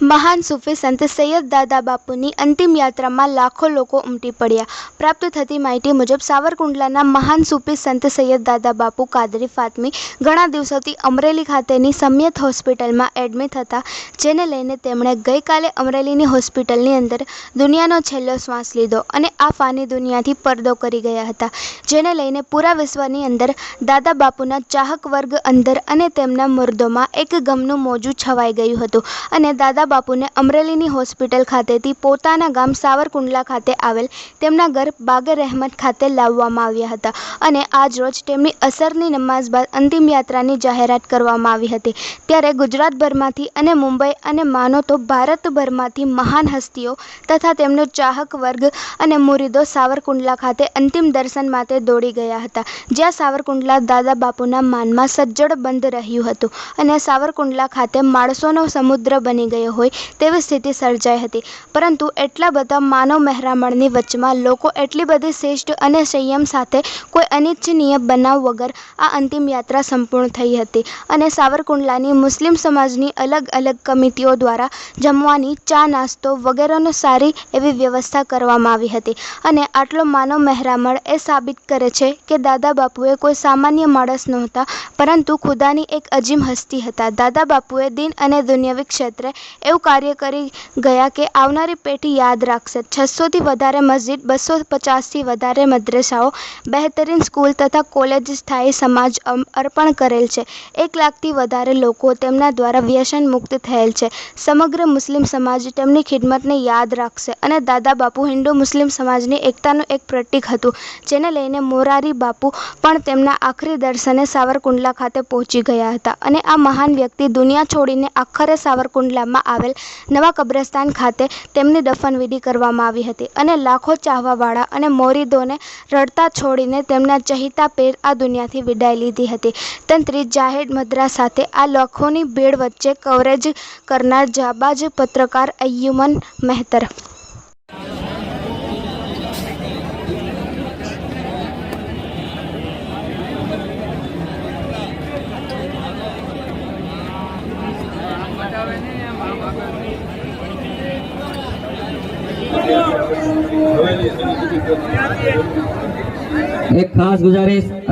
મહાન સૂફી સંત સૈયદ દાદા બાપુની અંતિમ યાત્રામાં લાખો લોકો ઉમટી પડ્યા. પ્રાપ્ત થતી માહિતી મુજબ સાવરકુંડલાના મહાન સૂફી સંત સૈયદ દાદા બાપુ કાદરી ફાતમી ઘણા દિવસોથી અમરેલી ખાતેની સમિયત હોસ્પિટલમાં એડમિટ હતા, જેને લઈને તેમણે ગઈકાલે અમરેલીની હોસ્પિટલની અંદર દુનિયાનો છેલ્લો શ્વાસ લીધો અને આ ફાની દુનિયાથી પરદો કરી ગયા હતા, જેને લઈને પૂરા વિશ્વની અંદર દાદા બાપુના ચાહક વર્ગ અંદર અને તેમના મુર્દોમાં એક ગમનું મોજું છવાઈ ગયું હતું અને દાદા બાપુને અમરેલીની હોસ્પિટલ ખાતેથી પોતાના ગામ સાવરકુંડલા ખાતે આવેલ તેમના ઘર બાગર રહેમત ખાતે લાવવામાં આવ્યા હતા અને આજરોજ તેમની અસરની નમાઝ બાદ અંતિમ યાત્રાની જાહેરાત કરવામાં આવી હતી. ત્યારે ગુજરાતભરમાંથી અને મુંબઈ અને માનો તો ભારતભરમાંથી મહાન હસ્તીઓ તથા તેમનો ચાહક વર્ગ અને મુરીદો સાવરકુંડલા ખાતે અંતિમ દર્શન માટે દોડી ગયા હતા. જ્યાં સાવરકુંડલા દાદા બાપુના માનમાં સજ્જડ બંધ રહ્યું હતું અને સાવરકુંડલા ખાતે માણસોનો સમુદ્ર બની ગયો હોય તેવી સ્થિતિ સર્જાઈ હતી. પરંતુ એટલા બધા માનવ મહેરામણની વચમાં લોકો એટલી બધી શિષ્ટ અને સંયમ સાથે કોઈ અનિચ્છનીય બનાવ વગર આ અંતિમ યાત્રા સંપૂર્ણ થઈ હતી અને સાવરકુંડલાની મુસ્લિમ સમાજની અલગ અલગ કમિટીઓ દ્વારા જમવાની ચા નાસ્તો વગેરેનો સારી એવી વ્યવસ્થા કરવામાં આવી હતી. અને આટલો માનવ મહેરામણ એ સાબિત કરે છે કે દાદા બાપુએ કોઈ સામાન્ય માણસ નહોતા, પરંતુ ખુદાની એક અજીમ હસ્તી હતા. દાદા બાપુએ દિન અને દુનિયાવી ક્ષેત્રે એવું કાર્ય કરી ગયા કે આવનારી પેઢી યાદ રાખશે. છસોથી વધારે મસ્જિદ બસો પચાસથી વધારે મદ્રેસાઓ, બહેતરીન સ્કૂલ તથા કોલેજ સ્થાયી સમાજ અર્પણ કરેલ છે. એક લાખથી વધારે લોકો તેમના દ્વારા વ્યસન મુક્ત થયેલ છે. સમગ્ર મુસ્લિમ સમાજ તેમની ખિદમતને યાદ રાખશે અને દાદા બાપુ હિન્દુ મુસ્લિમ સમાજની એકતાનું એક પ્રતીક હતું, જેને લઈને મોરારી બાપુ પણ તેમના આખરી દર્શને સાવરકુંડલા ખાતે પહોંચી ગયા હતા. અને આ મહાન વ્યક્તિ દુનિયા છોડીને આખરે સાવરકુંડલામાં આવેલ નવા કબ્રસ્તાન ખાતે તેમની દફનવિધિ કરવામાં આવી હતી અને લાખો ચાહવાવાળા અને મોરીદોને રડતા છોડીને તેમના ચહિતા પેર આ દુનિયાથી વિદાય લીધી હતી. તંત્રી જાહેર મદ્રા સાથે આ લાખોની ભીડ વચ્ચે કવરેજ કરનાર જાબાજ પત્રકાર અય્યુમન મહેતર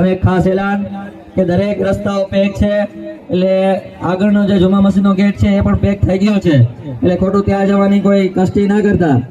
એક ખાસ એલાન કે દરેક રસ્તાઓ પેક છે. એટલે આગળનો જે જુમા મસ્જિદનો ગેટ છે, એ પણ પેક થઈ ગયો છે. એટલે ખોટું ત્યાં જવાની કોઈ કષ્ટી ના કરતા.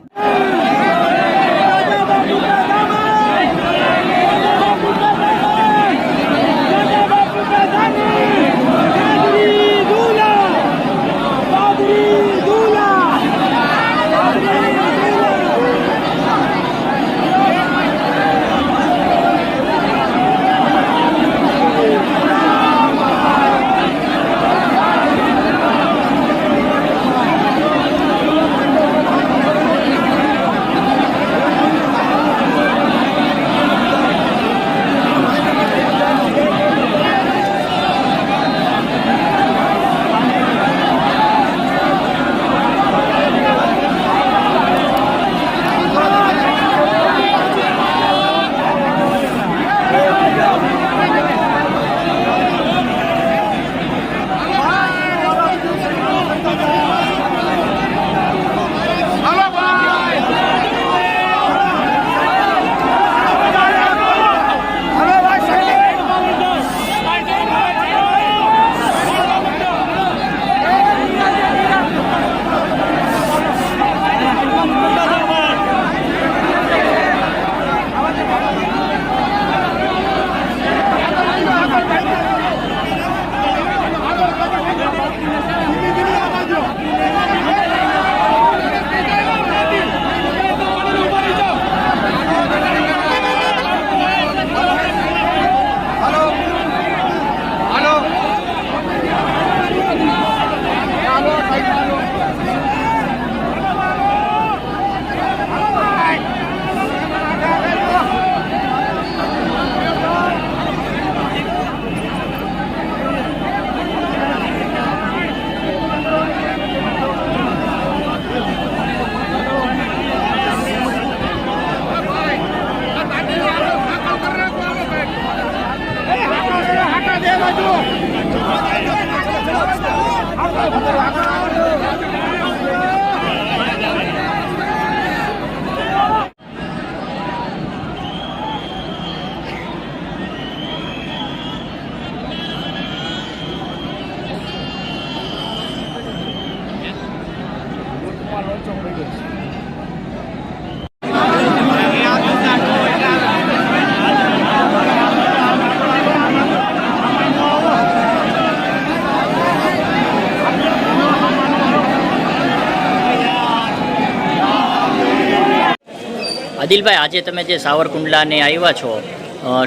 આદિલભાઈ આજે તમે જે સાવરકુંડલાને આવ્યા છો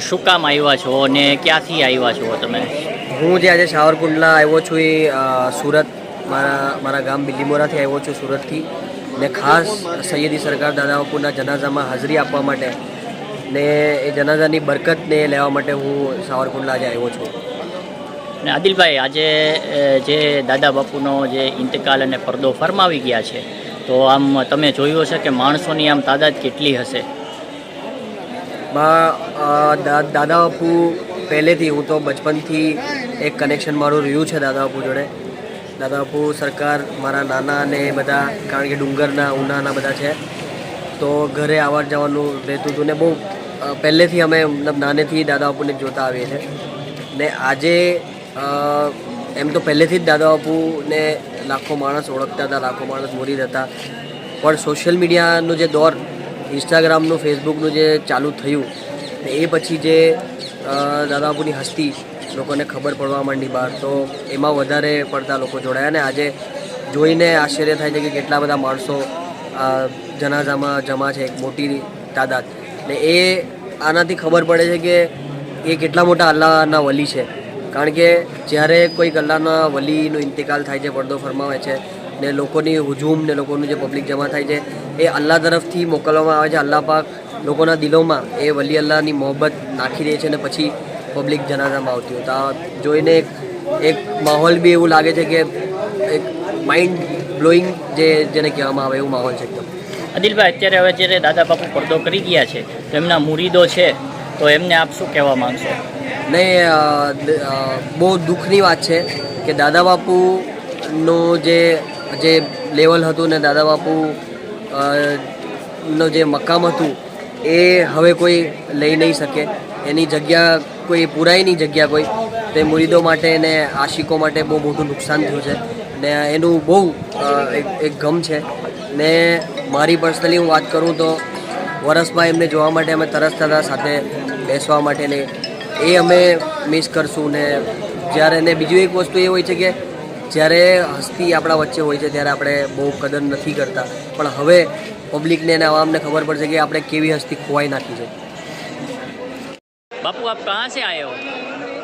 શું કામ આવ્યા છો અને ક્યાંથી આવ્યા છો તમે? હું જે આજે સાવરકુંડલા આવ્યો છું એ સુરત મારા મારા ગામ બિલીમોરાથી આવ્યો છું સુરતથી. ને ખાસ સૈયદી સરકાર દાદા બાપુના જનાઝામાં હાજરી આપવા માટે ને એ જનાઝાની બરકતને લેવા માટે હું સાવરકુંડલા આજે આવ્યો છું. અને આદિલભાઈ આજે જે દાદા બાપુનો જે ઇંતકાલ અને પડદો ફરમાવી ગયા છે તો આમ તમે જોયું હશે કે માણસોની આમ તાદાદ કેટલી હશે? દાદા બાપુ પહેલેથી, હું તો બચપનથી એક કનેક્શન મારું રહ્યું છે દાદા બાપુ જોડે. દાદા બાપુ સરકાર મારા નાના અને બધા, કારણ કે ડુંગરના, ઉનાના બધા છે. તો ઘરે આવવા જવાનું રહેતું હતું ને બહુ પહેલેથી અમે મતલબ નાનેથી દાદા બાપુને જોતા આવીએ છીએ. ને આજે એમ તો પહેલેથી જ દાદા બાપુને લાખો માણસ ઓળખતા હતા, લાખો માણસ મોરી હતા પણ સોશિયલ મીડિયાનું જે દોર ઇન્સ્ટાગ્રામનું ફેસબુકનું જે ચાલુ થયું, ને એ પછી જે દાદા બાપુની હસ્તી લોકોને ખબર પડવા માંડી બહાર, તો એમાં વધારે પડતા લોકો જોડાયા. ને આજે જોઈને આશ્ચર્ય થાય છે કે કેટલા બધા માણસો જનાઝામાં જમા છે, એક મોટી તાદાદ. ને એ આનાથી ખબર પડે છે કે એ કેટલા મોટા અલ્લાહના વલી છે. કારણ કે જ્યારે કોઈક અલ્લાહના વલીનો ઇંતકાલ થાય છે, પડદો ફરમાવે છે, ને લોકોની હુજુમ ને લોકોનું જે પબ્લિક જમા થાય છે, એ અલ્લાહ તરફથી મોકલવામાં આવે છે, અલ્લાહ પાક લોકોના દિલોમાં એ વલી અલ્લાહની મોહબ્બત નાખી દે છે ને પછી પબ્લિક જનાઝામાં આવતી હોય. તો આ જોઈને એક એક માહોલ બી એવું લાગે છે કે એક માઇન્ડ બ્લોઈંગ જે જેને કહેવામાં આવે એવું માહોલ છે એકદમ. અદિલભાઈ અત્યારે હવે જ્યારે દાદા બાપુ પડદો કરી ગયા છે, તો એમના મુરીદો છે, તો એમને આપ શું કહેવા માંગશો? ને બહુ દુઃખની વાત છે કે દાદા બાપુનું જે જે લેવલ હતું ને દાદા બાપુ નો જે મકામ હતું, એ હવે કોઈ લઈ નહીં શકે. એની જગ્યા કોઈ પુરાય નહીં જગ્યા કોઈ. તે મુરીદો માટે ને આશિકો માટે બહુ મોટું નુકસાન થયું છે. ને એનું બહુ એક ગમ છે. ને મારી પર્સનલી હું વાત કરું તો વરસમાં એમને જોવા માટે અમે તરસતા હતા સાથે બેસવા માટે ને એ અમે મિસ કરશું ને જ્યારે ને બીજું એક વસ્તુ એ હોય છે કે જ્યારે હસ્તી આપણા વચ્ચે હોય છે ત્યારે આપણે બહુ કદર નથી કરતા પણ હવે પબ્લિકને અને આવામને ખબર પડશે કે આપણે કેવી હસ્તી ખોવાઈ નાખી છે बापू आप कहाँ से आए हो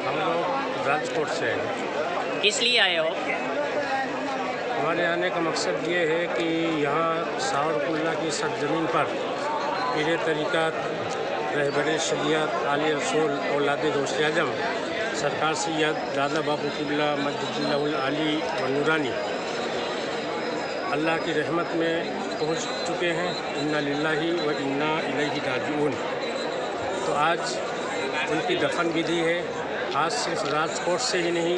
हम लोग राजकोट से हैं किस लिए आए हो हमारे आने का मकसद ये है कि यहाँ सावरकुल्ला की सरजमीन पर पीर तरीक़त रहबर शरीयत आली रसूल, औलाद गौस आज़म, सरकार सैयद दादा बाबू मदुल्ला आली व नूरानी अल्लाह की रहमत में पहुँच चुके हैं। इन्ना लिल्लाही व इन्ना इलैहि राजिऊन। तो आज उनकी दफन विधि है। आज सिर्फ़ राजकोट से ही नहीं,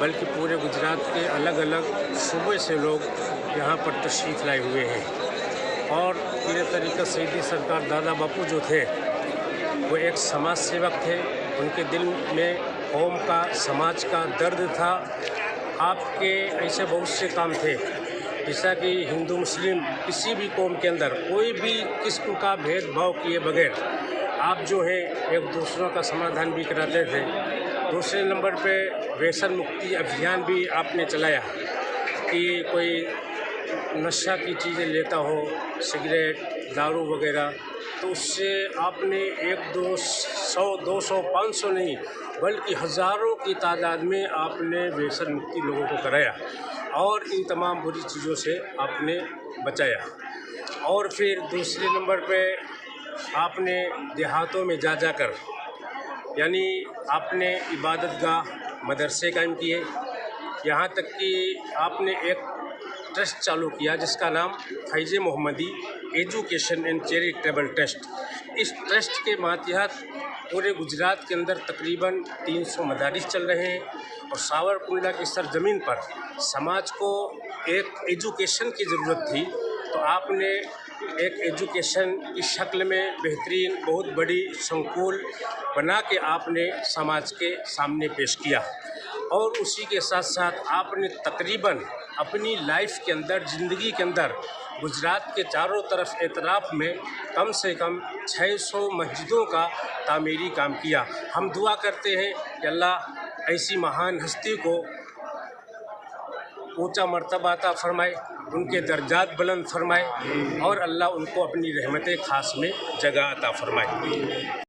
बल्कि पूरे गुजरात के अलग अलग सूबे से लोग यहाँ पर तशरीफ़ लाए हुए हैं। और पूरे तरीक़त सईदी सरकार दादा बापू जो थे वो एक समाज सेवक थे। उनके दिल में कौम का, समाज का दर्द था। आपके ऐसे बहुत से काम थे, जैसा कि हिंदू, मुस्लिम, किसी भी कौम के अंदर कोई भी किस्म का भेदभाव किए बगैर आप जो है, एक दूसरों का समाधान भी कराते थे। दूसरे नंबर पे व्यसन मुक्ति अभियान भी आपने चलाया कि कोई नशा की चीज़ें लेता हो, सिगरेट, दारू वगैरह तो उससे आपने एक दो सौ दो सौ, पाँच सौ नहीं, बल्कि हज़ारों की तादाद में आपने व्यसन मुक्ति लोगों को कराया और इन तमाम बुरी चीज़ों से आपने बचाया। और फिर दूसरे नंबर पे आपने देहातों में जा, जाकर, यानी आपने इबादत गाह मदरसे कायम किए। यहाँ तक कि आपने एक ट्रस्ट चालू किया, जिसका नाम Faiz Mohammadi education and charitable trust इस ट्रस्ट के मातहत पूरे गुजरात के अंदर तकरीबन 300 मदारिस चल रहे हैं और सावरकुंडला की सरजमीन पर समाज को एक एजुकेशन की ज़रूरत थी। तो आपने एक एजुकेशन की शक्ल में बेहतरीन, बहुत बड़ी, संकुल बना के आपने समाज के सामने पेश किया। और उसी के साथ साथ आपने तकरीबन अपनी लाइफ के अंदर, ज़िंदगी के अंदर, गुजरात के चारों तरफ़ एतराफ़ में कम से कम 600 मस्जिदों का तामीरी काम किया। हम दुआ करते हैं कि अल्लाह ऐसी महान हस्ती को ऊँचा मर्तबा अता फरमाए, उनके दर्जात बुलंद फरमाए और अल्लाह उनको अपनी रहमत ख़ास में जगह अता फरमाए।